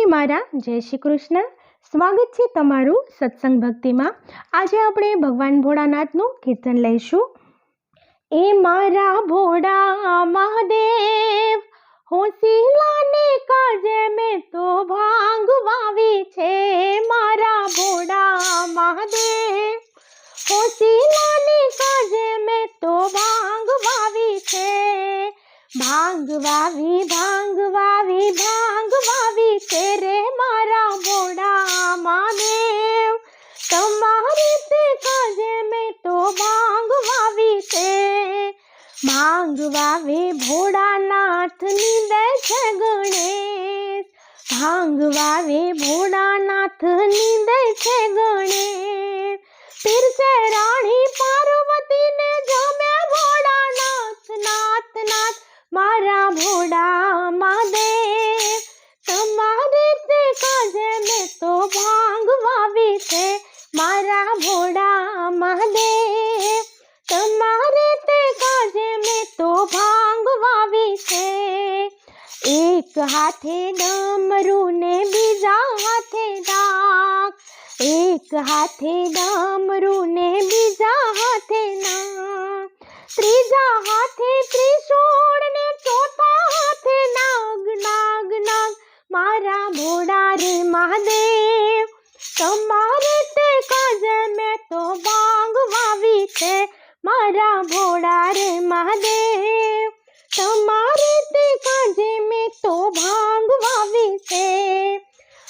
સૌને મારા જય શ્રી કૃષ્ણ. સ્વાગત છે તમારું સત્સંગ ભક્તિમાં. આજે આપણે ભગવાન ભોળાનાથનું કીર્તન લઈશું. એ મારા ભોળા મહાદેવ હોશિલાને કાજે મેં તો ભાંગ વાવી છે. મારા ભોળા મહાદેવ હોશિલાને કાજે મેં તો ભાંગ વાવી છે. ભાંગ વાવી ભાંગ વાવી ભાંગ વાવી તેરે મારા મોડામાં દેવ તમારી તે કાજે મેં તો ભાંગ વાવી તે ભાંગ વાવી ભોળાનાથની દે છે ગણેશ. ભાંગ વાવી ભોળાનાથની દે છે ગણેશ. પીરસે રાણી પાર્વતીને મારા દે. તમારે તે કાજે મેં તો ભાંગ વાવી છે. મારા ઘોડામાં દે. તમારે તે કાજે મેં તો ભાંગ વાવી છે. એક હાથે ડમરું ને બીજા હાથે ડાક. એક હાથે ડમરું ને મહાદેવ તમારે તે કાજે મેં તો ભાંગ વાવી છે મારા ભોળા રે મહાદેવ તમારે તે કાજે મેં તો ભાંગ વાવી છે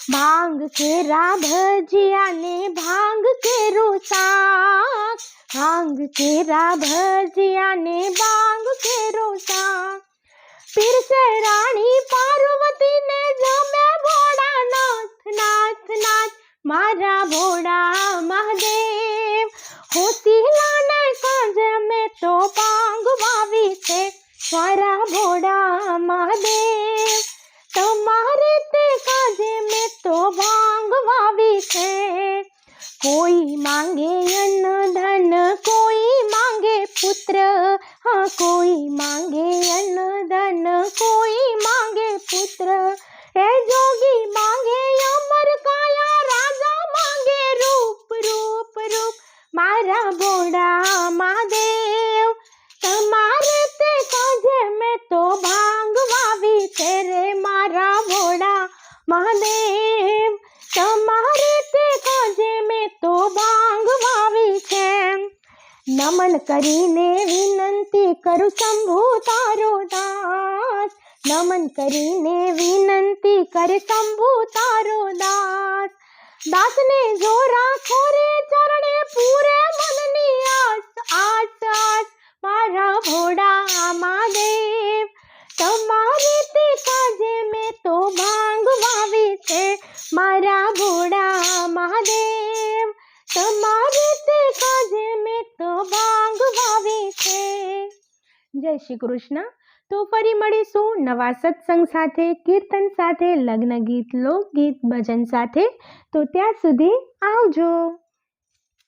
ભાંગ કેરા ભજીયા ને ભાંગ કેરું શાક ભાંગ કેરા ભજીયા ને ભાંગ કેરું શાક પીરસે રાણી મારા ભોળા મહાદેવ હોતીલાના કાજે મેં તો ભાંગ વાવી છે. મારા ભોળા મહાદેવ, તમારે તે કાજે મેં તો ભાંગ વાવી છે. કોઈ માંગે અન્ન ધન, કોઈ માંગે પુત્ર, હા, કોઈ માંગે અન્ન ધન, કોઈ માંગે પુત્ર. એ જોગી મારા ભોળા મહાદેવ તમારે તે કાજે મેં તો ભાંગ વાવી છે રે મારા ભોળા મહાદેવ તમારે તે કાજે મેં તો ભાંગ વાવી છે. નમન કરીને વિનંતી કરું શંભુ તારો દાસ. નમન કરીને વિનંતી કર શંભુ તારો દાસ. દાસને જો રાખો રે ચરણે પૂરે મનની આસ આસ આસ, મારા ભોળા મહાદેવ તમારી તે કાજે મેં તો ભાંગ વાવી છે, મારા ભોળા મહાદેવ તમારી તે કાજે મેં તો ભાંગ વાવી છે. જય શ્રી કૃષ્ણ. તો ફરી મળીશું નવા સત્સંગ સાથે, કીર્તન સાથે લગ્ન ગીત લોકગીત, ભજન સાથે. તો ત્યાં સુધી આવજો.